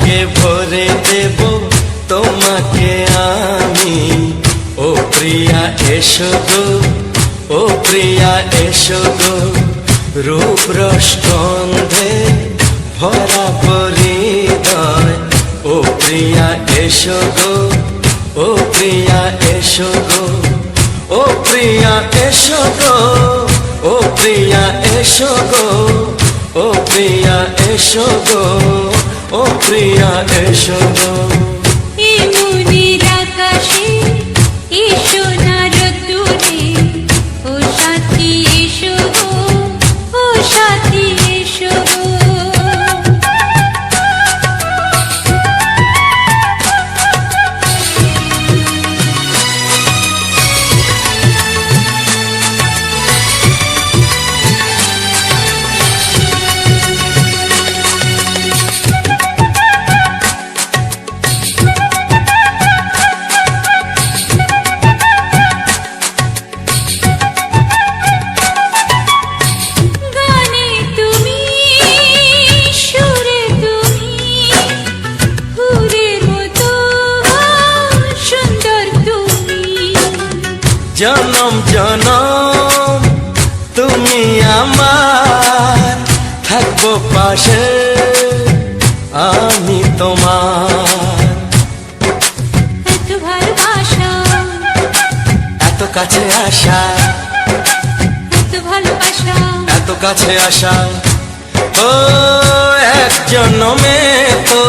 সোহাগে ভরে দেব তোমাকে আমি। ও প্রিয়া, এসো গো। ও প্রিয়া, এসো গো। রূপ রসগন্ধে ভরা পরিদয়। ও প্রিয়া, এসো গো। ও প্রিয়া, এসো গো। ও প্রিয়া, এসো গো। ও প্রিয়া, এসো গো। ও প্রিয়া, এসো গো। ও প্রিয়া এসো তুমি আমার থাকব পাশে আমি তোমার। এত ভালোবাসা এত কাছে আসা এত ভালোবাসা। এত কাছে আসা। ও এক জন্মে তো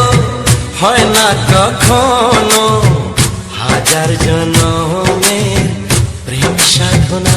হয় না কখনো হাজার জন্মে প্রেম সাধনা।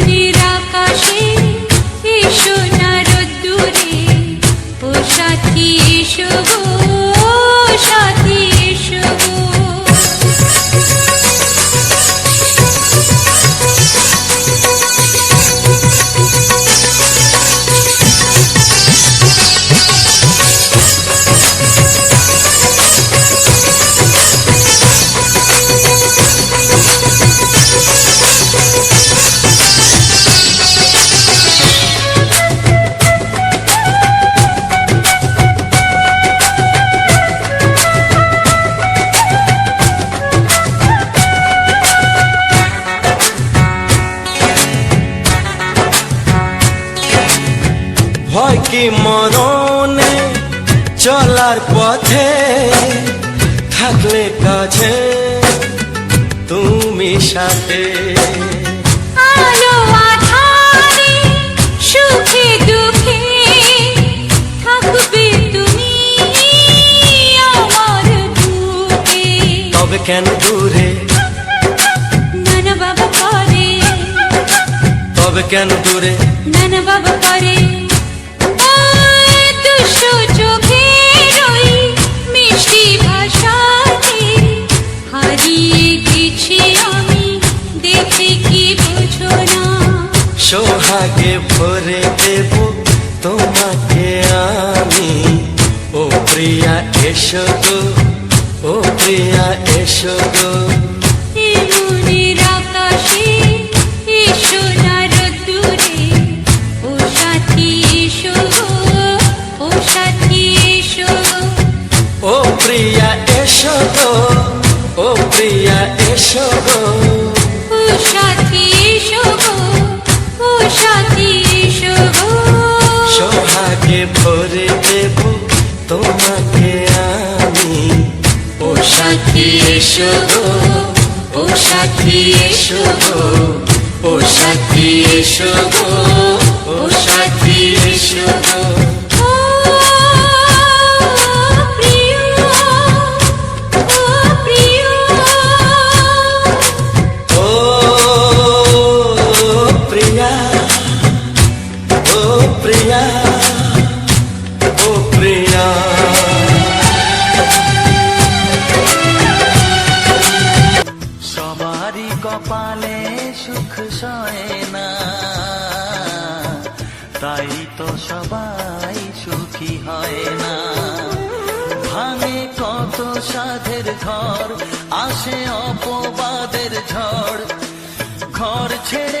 মরণে চলার পথে থাকলে কাছে তুমি সাথে। আলো আধারে সুখে দুঃখে থাকবে তুমি আমার বুকে। তবে কেন দূরে? নানা বাবা করে। তবে কেন দূরে? নানা বাবা করে। ভরে দেব তোমাকে আমি। ও সাথী, এসো ও সাথী, এসো ও সাথী, এসো ও সাথী, এসো সবাই সুখী হয় না। ভাঙে কত সাধের ঘর আসে অপবাদের ঝড়। ঘর ছেড়ে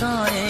সুখ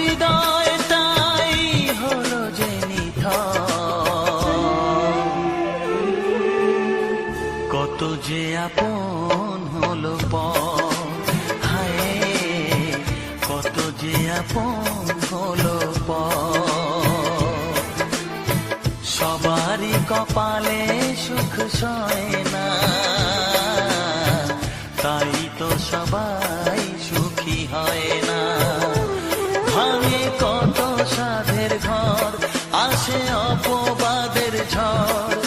সয় না। তাই তো সবাই সুখী হয় না। ভাঙে কত সাধের ঘর, আসে অপবাদের ঝড়।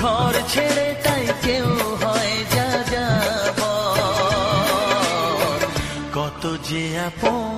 ঘর ছেড়ে তাই কেউ হয় যা যাব কত যে আপন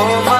너만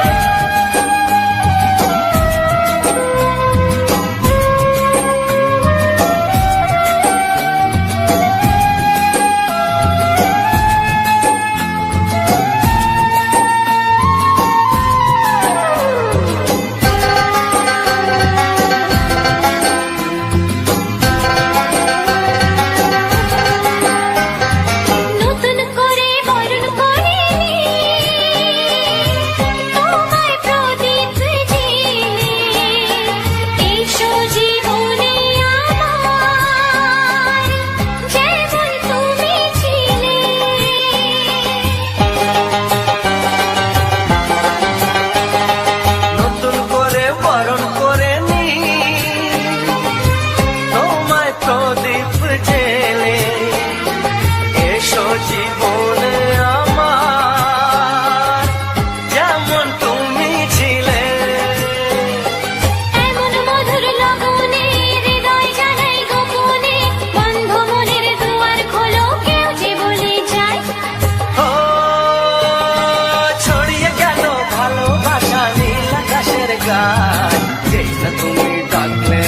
যায় যেটা তুমি ডাকলে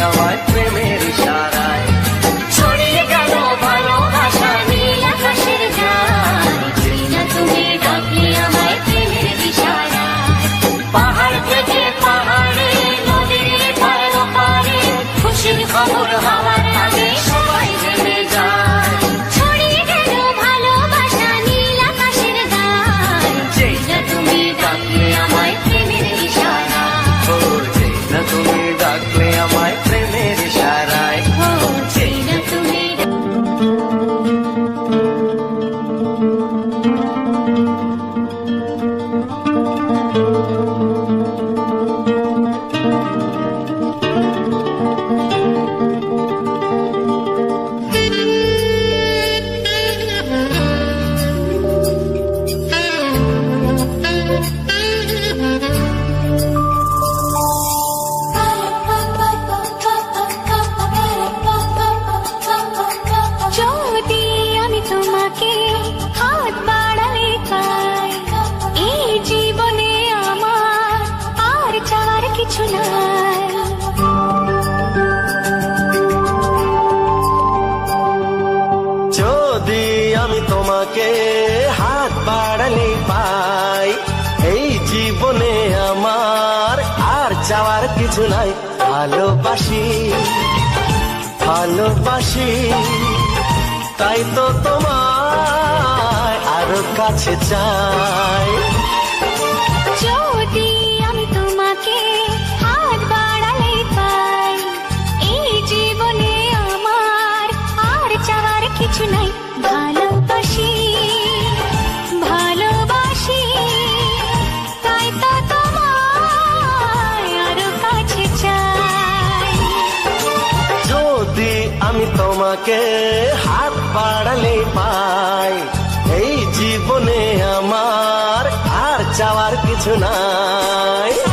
আমার, আর চাওয়ার কিছু নাই। ভালোবাসি ভালোবাসি, তাই তো তোমার আরও কাছে চাই। tonight আমি তোমাকে আমার আর চাওয়ার কিছু কিছু নাই।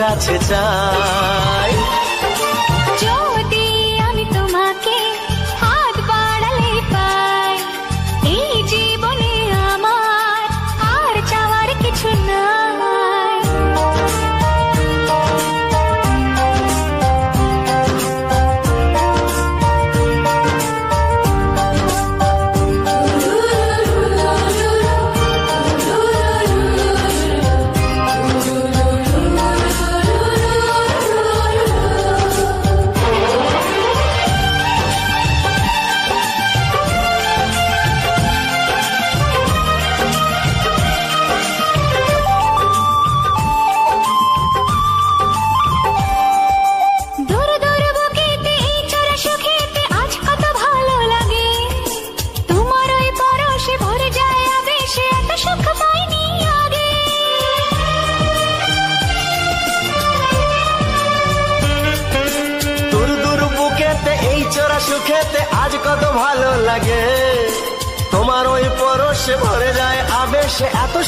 কাছে চাই।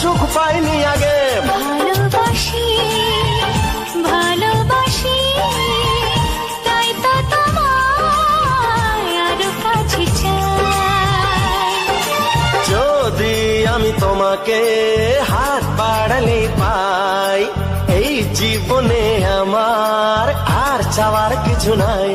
সুখ পাইনি আগে। ভালোবাসি ভালোবাসি তাই তো তোমায় আরও কাছে যদি আমি তোমাকে হাত বাড়ালে পাই এই জীবনে আমার আর চাওয়ার কিছু নাই।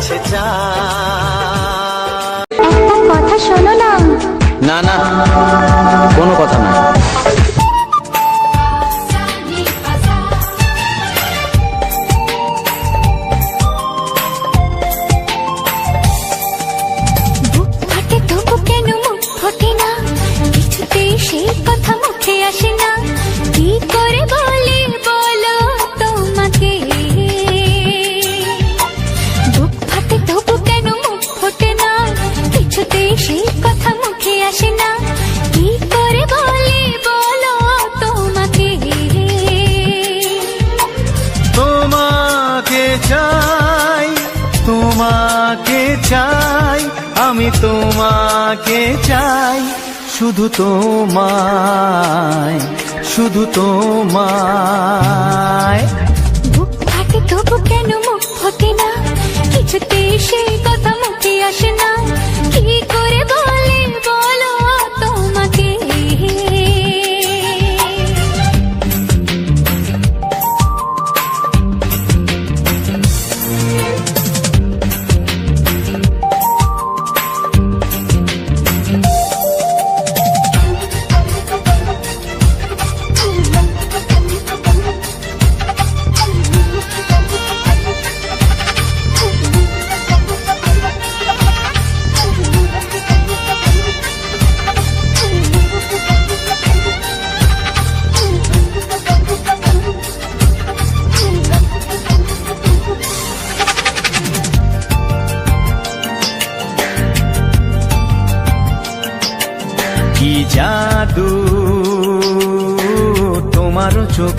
কাছে যা। একটা কথা শোনো না। না না কোনো কথা না। শুধু তোমায় শুধু তোমায়। বুক কেন মুখ ফোটে না? কিছুতে সেই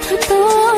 don't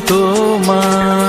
তোমার